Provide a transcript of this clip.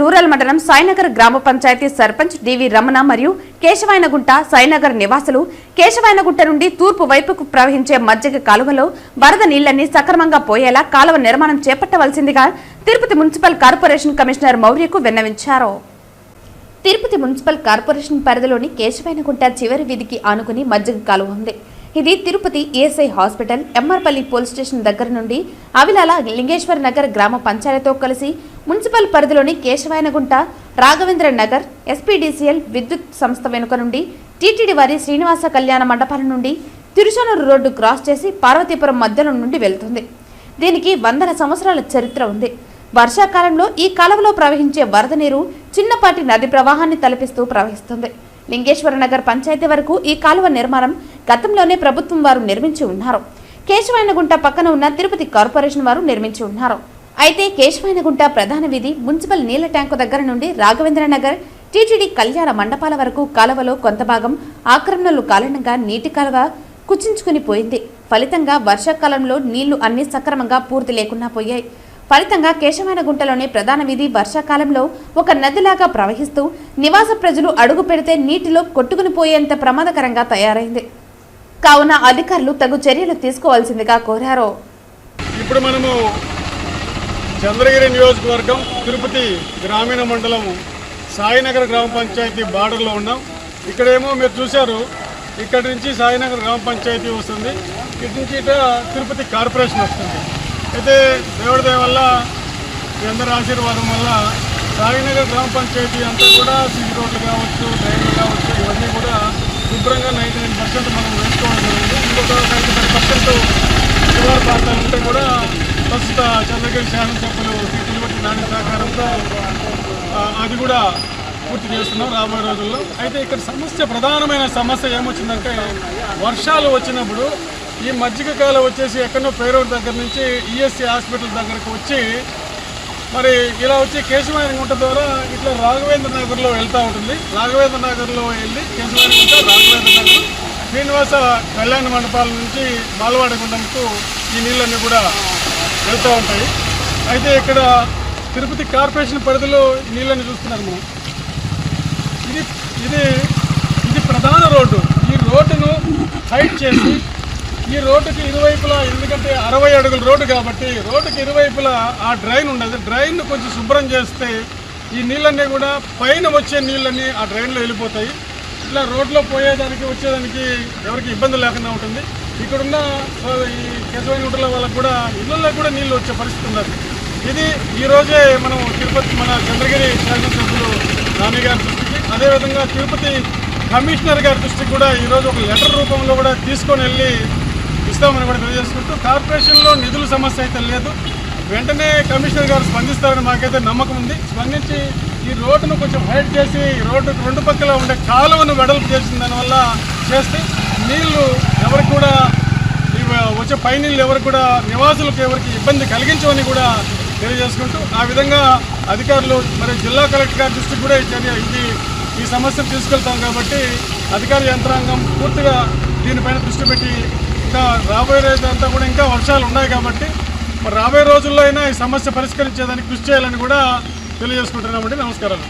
Rural మండలం సాయినగర్ గ్రామ పంచాయతీ సర్పంచ్ డివి రమణ మరియు కేశవాయనగుంట సాయినగర్ నివాసులు కేశవాయనగుంట నుండి తూర్పు వైపుకు ప్రవహించే మజ్జిగ కాలువలో వరద నీళ్ళన్నీ సక్రమంగా పోయేలా కాలువ నిర్మాణం చేపట్టవలసిందిగా తిరుపతి మున్సిపల్ కార్పొరేషన్ కమిషనర్ మౌర్యకు విన్నవించారు. తిరుపతి మున్సిపల్ కార్పొరేషన్ పరిధిలోని కేశవాయనగుంట చివరి వీధికి ఆనుకుని మజ్జిగ కాలువ ఉంది. ఇది Tirupati ESI hospital MRPalli police station దగ్గర నుండి అవిలాల లింగేశ్వర నగర్ గ్రామ పంచాయతీతో కలిసి మున్సిపల్ పరిధిలోని కేశవాయనగుంట రాఘవేంద్ర నగర్ ఎస్పీడీసీఎల్ విద్యుత్ సంస్థ వెనుక నుండి టీటీడీ వారి శ్రీనివాస కళ్యాణ మండపాల నుండి తిరుచానూరు రోడ్డు క్రాస్ చేసి పార్వతీపురం మధ్యలో నుండి వెళ్తుంది. దీనికి వందల సంవత్సరాల చరిత్ర ఉంది. వర్షాకాలంలో ఈ కాలువలో ప్రవహించే వరద నీరు చిన్నపాటి నది ప్రవాహాన్ని తలపిస్తూ ప్రవహిస్తుంది. లింగేశ్వర నగర్ పంచాయతీ వరకు ఈ కాలువ నిర్మాణం గతంలోనే ప్రభుత్వం వారు నిర్మించి ఉన్నారు. కేశవాయనగుంట పక్కన ఉన్న తిరుపతి కార్పొరేషన్ వారు నిర్మించి ఉన్నారు. అయితే కేశవాయనగుంట ప్రధాన వీధి మున్సిపల్ నీళ్ళ ట్యాంకు దగ్గర నుండి రాఘవేంద్ర నగర్ టీటీడీ కళ్యాణ మండపాల వరకు కాలువలో కొంత భాగం ఆక్రమణలు కారణంగా నీటి కాలువ కుచించుకుని పోయింది. ఫలితంగా వర్షాకాలంలో నీళ్ళు అన్ని సక్రమంగా పూర్తి లేకుండా పోయాయి. ఫలితంగా కేశమైన గుంటలోని ప్రధాన వీధి వర్షాకాలంలో ఒక నదిలాగా ప్రవహిస్తూ నివాస ప్రజలు అడుగు పెడితే నీటిలో కొట్టుకుని పోయేంత ప్రమాదకరంగా తయారైంది. కావున అధికారులు తగు చర్యలు తీసుకోవాల్సిందిగా కోరారు. ఇప్పుడు మనము చంద్రగిరి నియోజకవర్గం తిరుపతి గ్రామీణ మండలం సాయినగర్ గ్రామ పంచాయతీ బార్డర్లో ఉన్నాం. ఇక్కడేమో మీరు చూశారు ఇక్కడి నుంచి సాయినగర్ గ్రామ పంచాయతీ వస్తుంది. ఇటు నుంచి ఇట తిరుపతి కార్పొరేషన్ వస్తుంది. అయితే దేవుడి దయ వల్ల మీ అందరి ఆశీర్వాదం వల్ల సాయినగర్ గ్రామ పంచాయతీ అంతా కూడా సీసీ రోడ్లు కావచ్చు డ్రైన్లు కావచ్చు ఇవన్నీ కూడా శుభ్రంగా నైంటీ నైన్ పర్సెంట్ మనం వేసుకోవడం జరిగింది. ఇంకొక నైంటీ ఫైవ్ పర్సెంట్ శివారు ప్రాంతాలు ఉంటే కూడా ప్రస్తుత చంద్రగిరి శాసనసభ్యులు శ్రీ తిరుపతి నాని సహకారంతో అది కూడా పూర్తి చేస్తున్నాం రాబోయే రోజుల్లో. అయితే ఇక్కడ సమస్య ప్రధానమైన సమస్య ఏమొచ్చిందంటే వర్షాలు వచ్చినప్పుడు ఈ మజ్జిగ కాలం వచ్చేసి ఎక్కడో పేరూరు దగ్గర నుంచి ఈఎస్సీ హాస్పిటల్ దగ్గరకు వచ్చి మరి ఇలా వచ్చి కేశవాయనగుంట ద్వారా ఇట్లా రాఘవేంద్ర నగర్లో వెళ్తూ ఉంటుంది. రాఘవేంద్ర నగర్లో వెళ్ళి కేశవాయనగుంట రాఘవేంద్ర నగర్ శ్రీనివాస కళ్యాణ మండపాల నుంచి బాలవాడగుండంకు ఈ నీళ్ళన్నీ కూడా వెళ్తూ ఉంటాయి. అయితే ఇక్కడ తిరుపతి కార్పొరేషన్ పరిధిలో నీళ్ళని చూస్తున్నారు మనం. ఇది ఇది ఇది ప్రధాన రోడ్డు. ఈ రోడ్డును హైట్ చేసి ఈ రోడ్డుకి ఇరువైపులా ఎందుకంటే అరవై అడుగుల రోడ్డు కాబట్టి రోడ్డుకి ఇరువైపులా ఆ డ్రైన్ ఉండదు. డ్రైన్ కొంచెం శుభ్రం చేస్తే ఈ నీళ్ళన్నీ కూడా పైన వచ్చే నీళ్ళన్నీ ఆ డ్రైన్లో వెళ్ళిపోతాయి. ఇట్లా రోడ్లో పోయేదానికి వచ్చేదానికి ఎవరికి ఇబ్బంది లేకుండా ఉంటుంది. ఇక్కడున్న ఈ కేశవగుంటల వాళ్ళకు కూడా ఇళ్ళల్లో కూడా నీళ్ళు వచ్చే పరిస్థితి ఉన్నది. ఇది ఈరోజే మనం తిరుపతి మన చంద్రగిరి శాసనసభ్యులు నాని గారి దృష్టికి అదేవిధంగా తిరుపతి కమిషనర్ గారి దృష్టికి కూడా ఈరోజు ఒక లెటర్ రూపంలో కూడా తీసుకొని వెళ్ళి ఇస్తామని కూడా తెలియజేసుకుంటూ కార్పొరేషన్లో నిధుల సమస్య అయితే లేదు. వెంటనే కమిషనర్ గారు స్పందిస్తారని మాకైతే నమ్మకం ఉంది. స్పందించి ఈ రోడ్డును కొంచెం హైట్ చేసి ఈ రోడ్డు రెండు పక్కల ఉండే కాలువను వెడల్పు చేసిన దానివల్ల చేస్తే నీళ్ళు ఎవరికి కూడా వచ్చే పై నీళ్ళు ఎవరికి కూడా నివాసులకు ఎవరికి ఇబ్బంది కలిగించవని కూడా తెలియజేసుకుంటూ ఆ విధంగా అధికారులు మరి జిల్లా కలెక్టర్ గారి దృష్టికి కూడా ఈ చర్య ఇది ఈ సమస్యను తీసుకెళ్తాం కాబట్టి అధికార యంత్రాంగం పూర్తిగా దీనిపైన దృష్టి పెట్టి ఇంకా రాబోయే రోజంతా కూడా ఇంకా వర్షాలు ఉన్నాయి కాబట్టి మరి రాబోయే రోజుల్లో అయినా ఈ సమస్య పరిష్కరించేదానికి కృషి చేయాలని కూడా తెలియజేసుకుంటున్నామండి. నమస్కారాలు.